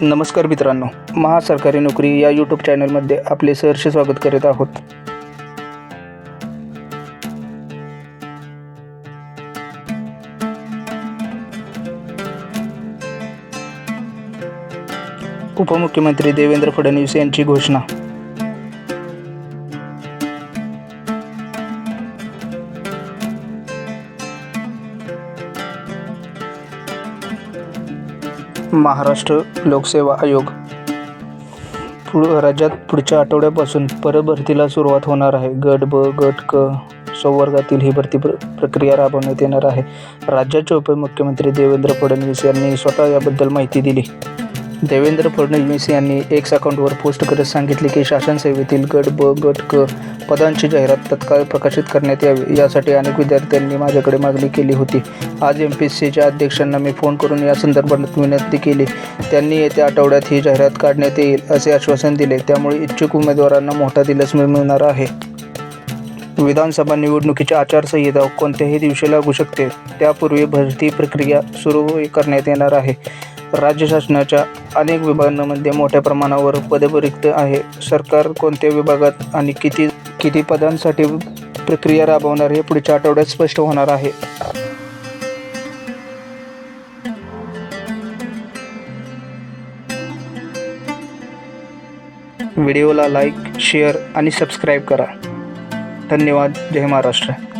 नमस्कार मित्रांनो महासरकारी नोकरी या यूट्यूब चॅनलमध्ये आपले सहर्ष स्वागत करीत आहोत. उपमुख्यमंत्री देवेंद्र फडणवीस यांची घोषणा. महाराष्ट्र लोकसेवा आयोग. पुढ राज्यात पुढच्या आठवड्यापासून परभरतीला सुरुवात होणार आहे. गट ब गट क संवर्गातील ही भरती प्र प्रक्रिया राबवण्यात येणार आहे. राज्याचे उपमुख्यमंत्री देवेंद्र फडणवीस यांनी स्वतः याबद्दल माहिती दिली. देवेंद्र फडणवीस यांनी एक्स अकाउंटवर पोस्ट करत सांगितले की शासनसेवेतील गट ब गट क पदांची जाहिरात तत्काळ प्रकाशित करण्यात यावी. यासाठी अनेक विद्यार्थ्यांनी माझ्याकडे मागणी केली होती. आज एम पी एस सीच्या अध्यक्षांना मी फोन करून या संदर्भात विनंती केली. त्यांनी येत्या आठवड्यात ही जाहिरात काढण्यात येईल असे आश्वासन दिले. त्यामुळे इच्छुक उमेदवारांना मोठा दिलास मिळणार आहे. विधानसभा निवडणुकीची आचारसंहिता कोणत्याही दिवशी लागू शकते. त्यापूर्वी भरती प्रक्रिया सुरू करण्यात येणार आहे. राज्य शासनाच्या अनेक विभागांमध्ये मोठ्या प्रमाणावर पदे रिक्त आहे. सरकार कोणत्या विभागात आणि किती किती पदांसाठी प्रक्रिया राबवणार हे पुढच्या आठवड्यात स्पष्ट होणार आहे. व्हिडिओला लाईक शेअर आणि सबस्क्राईब करा. धन्यवाद. जय महाराष्ट्र.